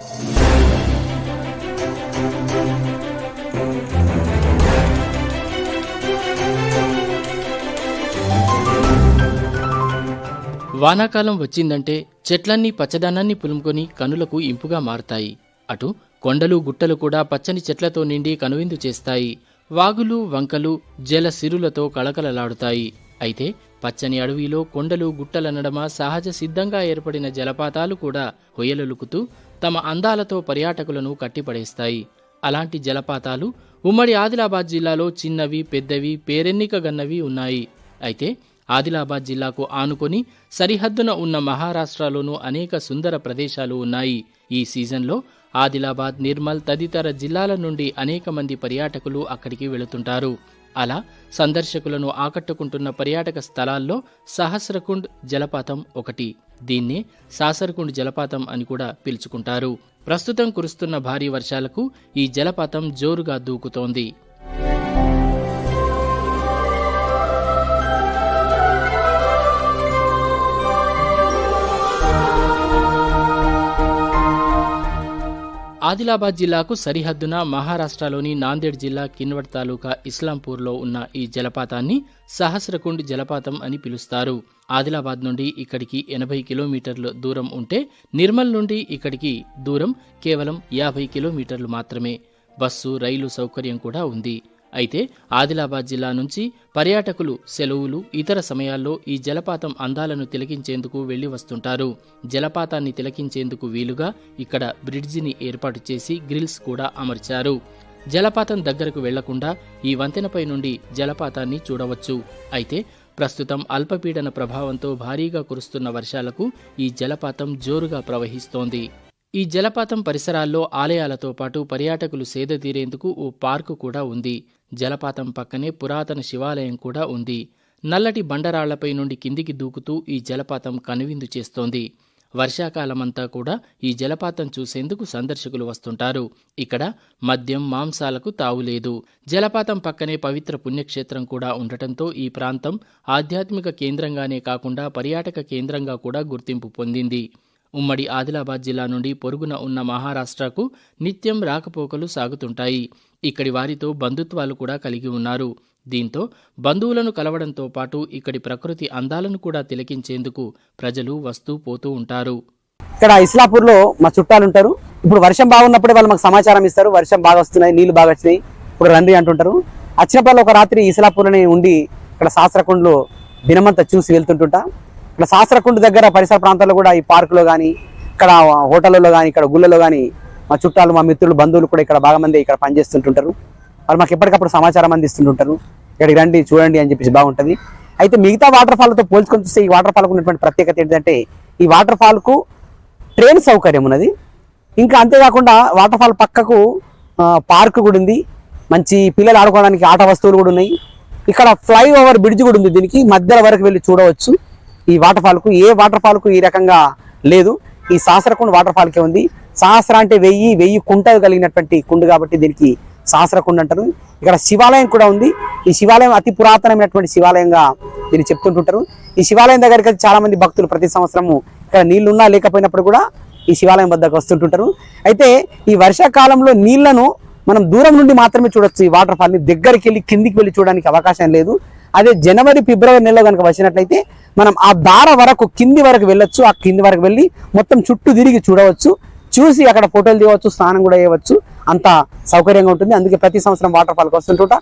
వానాకాలం వచ్చిందంటే చెట్లన్నీ పచ్చదనాన్ని పులుముకొని కనులకు ఇంపుగా మారతాయి. అటు కొండలు గుట్టలు కూడా పచ్చని చెట్లతో నిండి కనువిందు చేస్తాయి. వాగులు వంకలు జల సిరులతో కళకళలాడుతాయి. అయితే పచ్చని అడవిలో కొండలు గుట్టల నడమ సహజ సిద్ధంగా ఏర్పడిన జలపాతాలు కూడా హొయలలుకుతూ తమ అందాలతో పర్యాటకులను కట్టిపడేస్తాయి. అలాంటి జలపాతాలు ఉమ్మడి ఆదిలాబాద్ జిల్లాలో చిన్నవి పెద్దవి పేరెన్నికగన్నవి ఉన్నాయి. అయితే ఆదిలాబాద్ జిల్లాకు ఆనుకొని సరిహద్దున ఉన్న మహారాష్ట్రలోనూ అనేక సుందర ప్రదేశాలు ఉన్నాయి. ఈ సీజన్లో ఆదిలాబాద్ నిర్మల్ తదితర జిల్లాల నుండి అనేక మంది పర్యాటకులు అక్కడికి వెళుతుంటారు. అలా సందర్శకులను ఆకట్టుకుంటున్న పర్యాటక స్థలాల్లో సహస్రకుండ్ జలపాతం ఒకటి. దీన్నే సాసరకుండ్ జలపాతం అని కూడా పిలుచుకుంటారు. ప్రస్తుతం కురుస్తున్న భారీ వర్షాలకు ఈ జలపాతం జోరుగా దూకుతోంది. ఆదిలాబాద్ జిల్లాకు సరిహద్దున మహారాష్ట్రలోని నాందేడ్ జిల్లా కిన్వడ్ తాలూకా ఇస్లాంపూర్లో ఉన్న ఈ జలపాతాన్ని సహస్రకుండ్ జలపాతం అని పిలుస్తారు. ఆదిలాబాద్ నుండి ఇక్కడికి ఎనభై కిలోమీటర్ల దూరం ఉంటే నిర్మల్ నుండి ఇక్కడికి దూరం కేవలం యాభై కిలోమీటర్లు మాత్రమే. బస్సు రైలు సౌకర్యం కూడా ఉంది. అయితే ఆదిలాబాద్ జిల్లా నుంచి పర్యాటకులు సెలవులు ఇతర సమయాల్లో ఈ జలపాతం అందాలను తిలకించేందుకు వెళ్ళి వస్తుంటారు. జలపాతాన్ని తిలకించేందుకు వీలుగా ఇక్కడ బ్రిడ్జిని ఏర్పాటు చేసి గ్రిల్స్ కూడా అమర్చారు. జలపాతం దగ్గరకు వెళ్ళకుండా ఈ వంతెనపై నుండి జలపాతాన్ని చూడవచ్చు. అయితే ప్రస్తుతం అల్పపీడన ప్రభావంతో భారీగా కురుస్తున్న వర్షాలకు ఈ జలపాతం జోరుగా ప్రవహిస్తోంది. ఈ జలపాతం పరిసరాల్లో ఆలయాలతో పాటు పర్యాటకులు సేద తీరేందుకు ఓ పార్కు కూడా ఉంది. జలపాతం పక్కనే పురాతన శివాలయం కూడా ఉంది. నల్లటి బండరాళ్ళపై నుండి కిందికి దూకుతూ ఈ జలపాతం కనువిందు చేస్తోంది. వర్షాకాలమంతా కూడా ఈ జలపాతం చూసేందుకు సందర్శకులు వస్తుంటారు. ఇక్కడ మద్యం మాంసాలకు తావులేదు జలపాతం పక్కనే పవిత్ర పుణ్యక్షేత్రం కూడా ఉండటంతో ఈ ప్రాంతం ఆధ్యాత్మిక కేంద్రంగానే కాకుండా పర్యాటక కేంద్రంగా కూడా గుర్తింపు పొందింది. ఉమ్మడి ఆదిలాబాద్ జిల్లా నుండి పొరుగున ఉన్న మహారాష్ట్రకు నిత్యం రాకపోకలు సాగుతుంటాయి. ఇక్కడి వారితో బంధుత్వాలు కూడా కలిగి ఉన్నారు. దీంతో బంధువులను కలవడంతో పాటు ఇక్కడి ప్రకృతి అందాలను కూడా తిలకించేందుకు ప్రజలు వస్తూ పోతూ ఉంటారు. ఇక్కడ ఇస్లాపూర్లో మా చుట్టాలు ఉంటారు. ఇప్పుడు వర్షం బాగున్నప్పుడే వాళ్ళు మాకు సమాచారం ఇస్తారు. వర్షం బాగా వస్తున్నాయి నీళ్ళు బాగా వచ్చినాయి. ఇప్పుడు రండి అంటుంటారు. వచ్చినప్పుడు ఒక రాత్రి ఇస్లాపూర్లోనే ఉండి ఇక్కడ శాస్త్రకుండ్లో దినమంతా చూసి వెళ్తుంటుంటా. ఇక్కడ శాస్త్రకుండ దగ్గర పరిసర ప్రాంతాల్లో కూడా ఈ పార్కులో కానీ ఇక్కడ హోటళ్ళలో కానీ ఇక్కడ గుళ్ళలో కానీ మా చుట్టాలు మా మిత్రులు బంధువులు కూడా ఇక్కడ బాగా మంది ఇక్కడ పనిచేస్తుంటుంటారు. వాళ్ళు మాకు ఎప్పటికప్పుడు సమాచారం అందిస్తుంటుంటారు. ఇక్కడికి రండి చూడండి అని చెప్పేసి బాగుంటుంది. అయితే మిగతా వాటర్ ఫాల్తో పోల్చుకొని చూస్తే ఈ వాటర్ ఫాల్కు ఉన్నటువంటి ప్రత్యేకత ఏంటంటే ఈ వాటర్ ఫాల్కు ట్రైన్ సౌకర్యం ఉన్నది. ఇంకా అంతేకాకుండా వాటర్ ఫాల్ పక్కకు పార్క్ కూడా ఉంది. మంచి పిల్లలు ఆడుకోవడానికి ఆట వస్తువులు కూడా ఉన్నాయి. ఇక్కడ ఫ్లై ఓవర్ బ్రిడ్జ్ కూడా ఉంది దీనికి. మధ్యలో వరకు వెళ్ళి చూడవచ్చు. ఈ వాటర్ ఫాల్కు ఏ వాటర్ ఫాల్కు ఈ రకంగా లేదు. ఈ సహస్రకుండ వాటర్ ఫాల్కే ఉంది. సహస్ర అంటే వెయ్యి వెయ్యి కుంటలు కలిగినటువంటి కుండు కాబట్టి దీనికి సహస్రకుండ అంటారు. ఇక్కడ శివాలయం కూడా ఉంది. ఈ శివాలయం అతి పురాతనమైనటువంటి శివాలయంగా దీన్ని చెప్తుంటుంటారు. ఈ శివాలయం దగ్గరికి చాలా మంది భక్తులు ప్రతి సంవత్సరము ఇక్కడ నీళ్ళున్నా లేకపోయినప్పుడు కూడా ఈ శివాలయం వద్దకు వస్తుంటుంటారు. అయితే ఈ వర్షాకాలంలో నీళ్ళను మనం దూరం నుండి మాత్రమే చూడొచ్చు. ఈ వాటర్ ఫాల్ని దగ్గరికి వెళ్ళి కిందికి వెళ్ళి చూడడానికి అవకాశం లేదు. అదే జనవరి ఫిబ్రవరి నెలలో కనుక వచ్చినట్లయితే మనం ఆ దార వరకు కింది వరకు వెళ్ళొచ్చు ఆ కింది వరకు వెళ్ళి మొత్తం చుట్టూ తిరిగి చూడవచ్చు చూసి అక్కడ ఫోటోలు తీయవచ్చు స్నానం కూడా చేయవచ్చు. అంత సౌకర్యంగా ఉంటుంది. అందుకే ప్రతి సంవత్సరం వాటర్ ఫాల్కి వస్తుంటుంటా